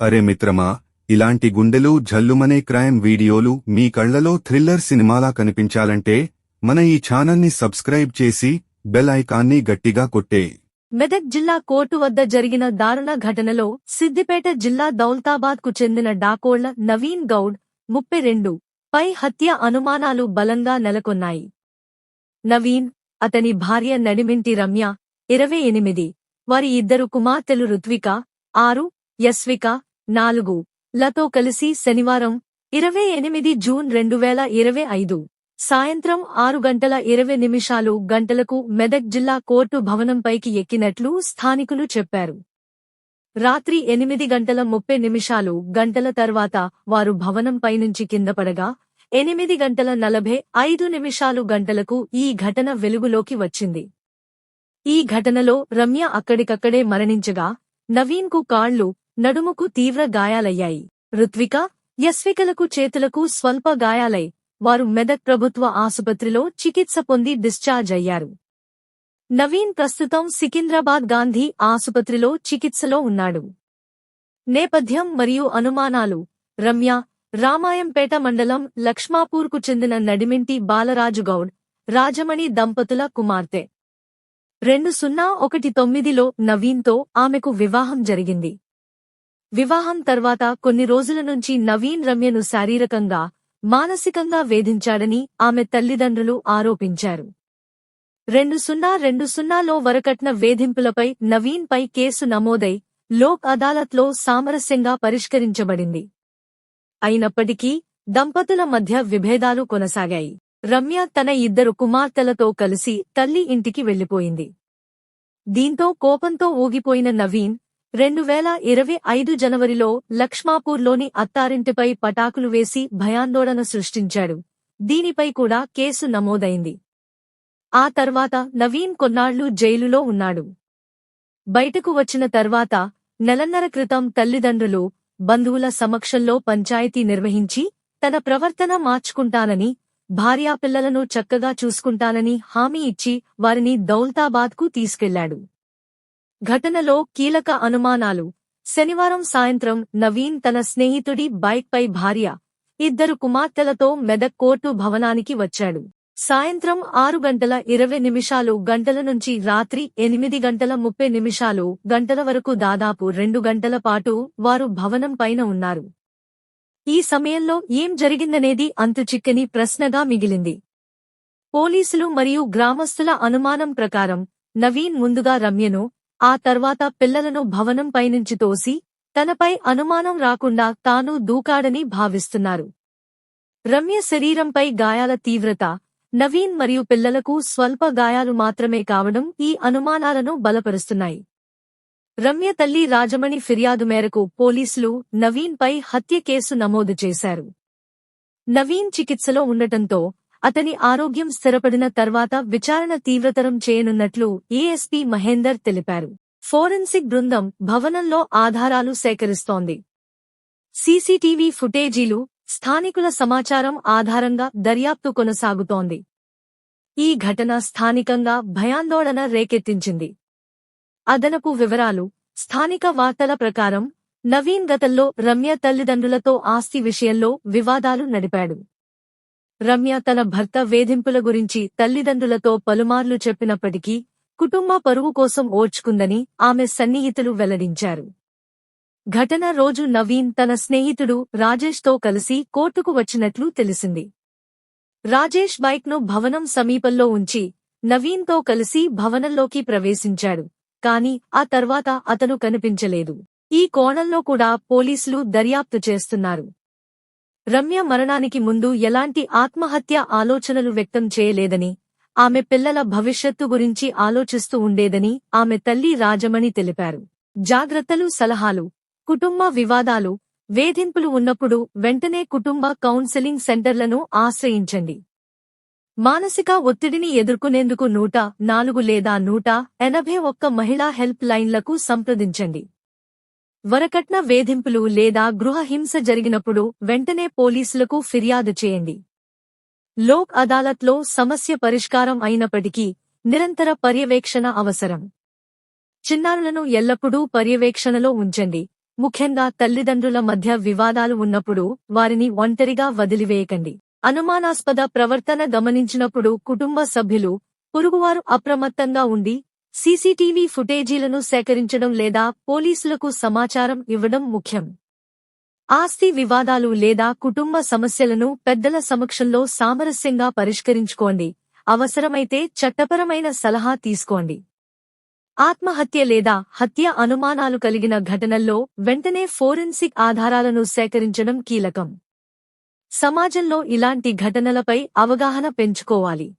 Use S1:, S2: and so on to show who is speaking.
S1: అరే మిత్రమా ఇలాంటి గుండెలు జల్లుమనే క్రైమ్ వీడియోలు మీ కళ్ళలో థ్రిల్లర్ సినిమాలా కనిపించాలంటే మన ఈ ఛానల్ని సబ్స్క్రైబ్ చేసి బెల్ ఐకాన్ని గట్టిగా కొట్టే.
S2: మెదక్ జిల్లా కోర్టు వద్ద జరిగిన దారుణ ఘటనలో సిద్దిపేట జిల్లా దౌల్తాబాద్కు చెందిన డాకోళ్ళ నవీన్ గౌడ్ ముప్పై రెండు పై హత్య అనుమానాలు బలంగా నెలకొన్నాయి. నవీన్ అతని భార్య నడిమింటి రమ్య ఇరవై ఎనిమిది వారి ఇద్దరు కుమార్తెలు రుత్విక ఆరు యస్విక నాలుగు. లతో కలిసి శనివారం ఇరవై ఎనిమిది జూన్ రెండు వేల ఇరవై ఐదు. సాయంత్రం ఆరు గంటల ఇరవై నిమిషాలు గంటలకు మెదక్ జిల్లా కోర్టు భవనంపైకి ఎక్కినట్లు స్థానికులు చెప్పారు. రాత్రి ఎనిమిది గంటల ముప్పై నిమిషాలు గంటల తర్వాత వారు భవనంపై నుంచి కింద పడగా ఎనిమిది గంటల నలభై ఐదు నిమిషాలు గంటలకు ఈ ఘటన వెలుగులోకి వచ్చింది. ఈ ఘటనలో రమ్య అక్కడికక్కడే మరణించగా నవీన్కు కాళ్ళు నడుముకు తీవ్ర గాయాలయ్యాయి. రుత్విక యస్వికలకు చేతులకు స్వల్ప గాయాలై వారు మెదక్ ప్రభుత్వ ఆసుపత్రిలో చికిత్స పొంది డిశ్చార్జ్ అయ్యారు. నవీన్ ప్రస్తుతం సికింద్రాబాద్ గాంధీ ఆసుపత్రిలో చికిత్సలో ఉన్నాడు. నేపథ్యం మరియు అనుమానాలు. రమ్య రామాయంపేట మండలం లక్ష్మాపూర్కు చెందిన నడిమింటి బాలరాజు గౌడ్ రాజమణి దంపతుల కుమార్తె. రెండు సున్నా ఒకటి తొమ్మిదిలో నవీన్తో ఆమెకు వివాహం జరిగింది. వివాహం తర్వాత కొన్ని రోజుల నుంచి నవీన్ రమ్యను శారీరకంగా మానసికంగా వేధించాడని ఆమె తల్లిదండ్రులు ఆరోపించారు. రెండు సున్నా రెండు సున్నాలో వరకట్న వేధింపులపై నవీన్పై కేసు నమోదై లోక్ అదాలత్లో సామరస్యంగా పరిష్కరించబడింది. అయినప్పటికీ దంపతుల మధ్య విభేదాలు కొనసాగాయి. రమ్య తన ఇద్దరు కుమార్తెలతో కలిసి తల్లి ఇంటికి వెళ్ళిపోయింది దీంతో కోపంతో ఊగిపోయిన నవీన్ రెండు వేల ఇరవై ఐదు జనవరిలో లక్ష్మాపూర్లోని అత్తారింటిపై పటాకులు వేసి భయాందోళన సృష్టించాడు. దీనిపై కూడా కేసు నమోదైంది. ఆ తర్వాత నవీన్ కొన్నాళ్ళు జైలులో ఉన్నాడు. బయటకు వచ్చిన తర్వాత నెలన్నర క్రితం తల్లిదండ్రులు బంధువుల సమక్షంలో పంచాయతీ నిర్వహించి తన ప్రవర్తన మార్చుకుంటానని భార్యాపిల్లలను చక్కగా చూసుకుంటానని హామీ ఇచ్చి వారిని దౌల్తాబాద్కు తీసుకెళ్ళాడు. ఘటనలో కీలక అనుమానాలు. శనివారం సాయంత్రం నవీన్ తన స్నేహితుడి బైక్పై భార్య ఇద్దరు కుమార్తెలతో మెదక్ కోర్టు భవనానికి వచ్చాడు. సాయంత్రం ఆరు గంటల ఇరవై నిమిషాలు గంటల నుంచి రాత్రి ఎనిమిది గంటల ముప్పై నిమిషాలు గంటల వరకు దాదాపు రెండు గంటల పాటు వారు భవనం పైన ఉన్నారు. ఈ సమయంలో ఏం జరిగిందనేది అంతుచిక్కని ప్రశ్నగా మిగిలింది. పోలీసులు మరియు గ్రామస్తుల అనుమానం ప్రకారం నవీన్ ముందుగా రమ్యను ఆ తర్వాత పిల్లలను భవనం పైనుంచి తోసి తనపై అనుమానం రాకుండా తాను దూకాడని భావిస్తున్నారు. రమ్య శరీరంపై గాయాల తీవ్రత నవీన్ మరియు పిల్లలకు స్వల్ప గాయాలు మాత్రమే కావడం ఈ అనుమానాలను బలపరుస్తున్నాయి. రమ్య తల్లి రాజమణి ఫిర్యాదు మేరకు పోలీసులు నవీన్పై హత్య కేసు నమోదు చేశారు. నవీన్ చికిత్సలో ఉండటంతో అతని ఆరోగ్యం స్థిరపడిన తర్వాత విచారణ తీవ్రతరం చేయనున్నట్లు ఏఎస్పీ మహేందర్ తెలిపారు. ఫోరెన్సిక్ బృందం భవనంలో ఆధారాలు సేకరిస్తోంది. సీసీటీవీ ఫుటేజీలు స్థానికుల సమాచారం ఆధారంగా దర్యాప్తు కొనసాగుతోంది. ఈ ఘటన స్థానికంగా భయాందోళన రేకెత్తించింది. అదనపు వివరాలు స్థానిక వార్తల ప్రకారం నవీన్ గతంలో రమ్య తల్లిదండ్రులతో ఆస్తి విషయంలో వివాదాలు నడిపాడు. రమ్య తన భర్త వేధింపుల గురించి తల్లిదండ్రులతో పలుమార్లు చెప్పినప్పటికీ కుటుంబ పరువు కోసం ఓర్చుకుందని ఆమె సన్నిహితులు వెల్లడించారు. ఘటన రోజు నవీన్ తన స్నేహితుడు రాజేష్తో కలిసి కోర్టుకు వచ్చినట్లు తెలిసింది. రాజేష్ బైక్ను భవనం సమీపంలో ఉంచి నవీన్తో కలిసి భవనంలోకి ప్రవేశించాడు. కాని ఆ తర్వాత అతను కనిపించలేదు. ఈ కోణంలో కూడా పోలీసులు దర్యాప్తు చేస్తున్నారు. రమ్య మరణానికి ముందు ఎలాంటి ఆత్మహత్య ఆలోచనలు వ్యక్తం చేయలేదని ఆమె పిల్లల భవిష్యత్తు గురించి ఆలోచిస్తూ ఉండేదని ఆమె తల్లి రాజమణి తెలిపారు. జాగ్రత్తలు సలహాలు కుటుంబ వివాదాలు వేధింపులు ఉన్నప్పుడు వెంటనే కుటుంబ కౌన్సెలింగ్ సెంటర్లను ఆశ్రయించండి. మానసిక ఒత్తిడిని ఎదుర్కొనేందుకు నూట నాలుగు లేదా నూట ఎనభై ఒక్క మహిళా హెల్ప్ లైన్లకు సంప్రదించండి. వరకట్న వేధింపులు లేదా గృహ హింస జరిగినప్పుడు వెంటనే పోలీసులకు ఫిర్యాదు చేయండి. లోక్ అదాలత్లో సమస్య పరిష్కారం అయినప్పటికీ నిరంతర పర్యవేక్షణ అవసరం. చిన్నారులను ఎల్లప్పుడూ పర్యవేక్షణలో ఉంచండి. ముఖ్యంగా తల్లిదండ్రుల మధ్య వివాదాలు ఉన్నప్పుడు వారిని ఒంటరిగా వదిలివేయకండి. అనుమానాస్పద ప్రవర్తన గమనించినప్పుడు కుటుంబ సభ్యులు పొరుగువారు అప్రమత్తంగా ఉండి సీసీటీవీ ఫుటేజీలను సేకరించడం లేదా పోలీసులకు సమాచారం ఇవ్వడం ముఖ్యం. ఆస్తి వివాదాలు లేదా కుటుంబ సమస్యలను పెద్దల సమక్షంలో సామరస్యంగా పరిష్కరించుకోండి. అవసరమైతే చట్టపరమైన సలహా తీసుకోండి. ఆత్మహత్య లేదా హత్య అనుమానాలు కలిగిన ఘటనల్లో వెంటనే ఫోరెన్సిక్ ఆధారాలను సేకరించడం కీలకం. సమాజంలో ఇలాంటి ఘటనలపై అవగాహన పెంచుకోవాలి.